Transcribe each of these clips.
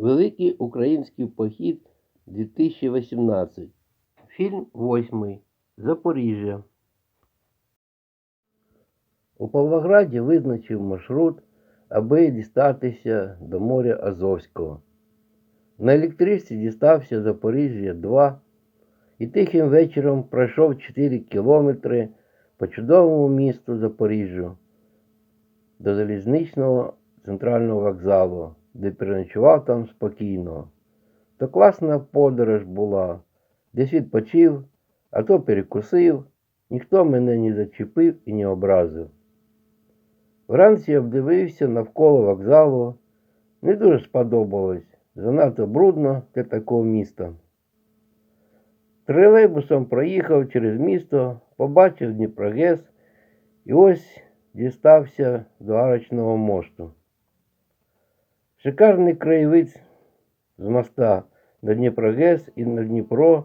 Великий український похід 2018. Фільм 8. Запоріжжя. У Павлограді визначив маршрут, аби дістатися до моря Азовського. На електричці дістався Запоріжжя 2 і тихим вечором пройшов 4 кілометри по чудовому місту Запоріжжю до залізничного центрального вокзалу, де переночував там спокійно. То класна подорож була, десь відпочив, а то перекусив, ніхто мене не зачепив і не образив. Вранці обдивився навколо вокзалу, не дуже сподобалось, занадто брудно для такого міста. Тролейбусом проїхав через місто, побачив Дніпрогес і ось дістався до арочного мосту. Шикарний краєвид з моста на Дніпрогес і на Дніпро,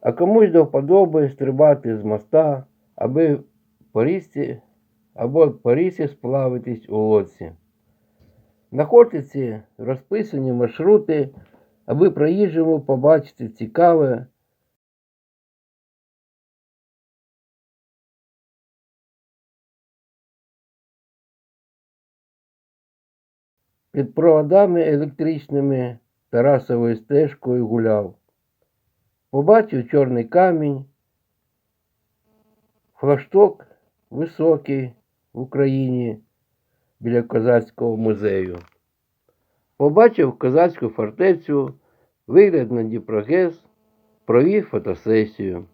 а комусь до вподоби стрибати з моста, аби по або по річці сплавитись у лодці. На хортиці розписані маршрути, аби проїжджому побачити цікаве. Під проводами електричними Тарасовою стежкою гуляв. Побачив чорний камінь, флагшток високий в Україні біля козацького музею. Побачив козацьку фортецю, вигляд на Дніпрогес, провів фотосесію.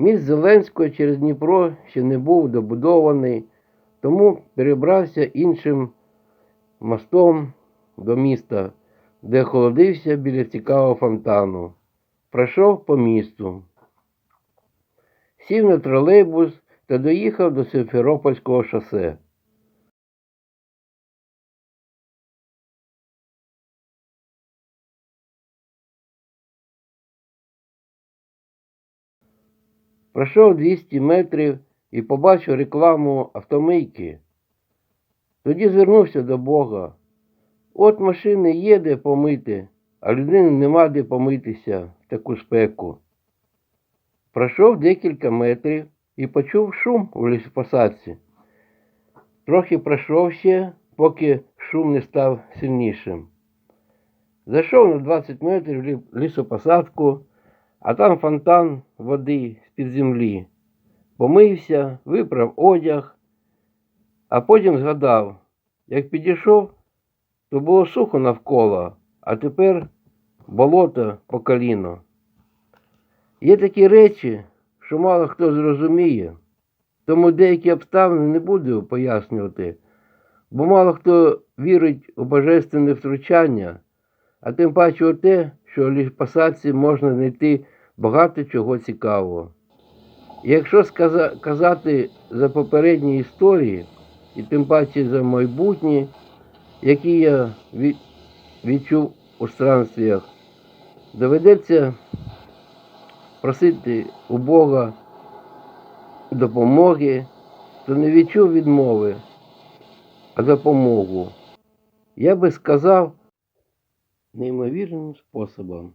Міст Зеленського через Дніпро ще не був добудований, тому перебрався іншим мостом до міста, де холодився біля цікавого фонтану. Пройшов по місту. Сів на тролейбус та доїхав до Симферопольського шосе. Пройшов 200 метрів і побачив рекламу автомийки. Тоді звернувся до Бога. От машини є де помити, а людини нема де помитися в таку спеку. Пройшов декілька метрів і почув шум у лісопосадці. Трохи пройшов ще, поки шум не став сильнішим. Зайшов на 20 метрів лісопосадку, а там фонтан води з-під землі. Помився, виправ одяг, а потім згадав, як підійшов, то було сухо навколо, а тепер болото по коліно. Є такі речі, що мало хто зрозуміє, тому деякі обставини не буду пояснювати, бо мало хто вірить у божественне втручання, а тим паче у те, що в лісопосадці можна знайти багато чого цікавого. Якщо казати за попередні історії, і тим паче за майбутні, які я від- відчув у странствіях, доведеться просити у Бога допомоги, то не відчув відмови, а допомогу. Я би сказав неймовірним способом.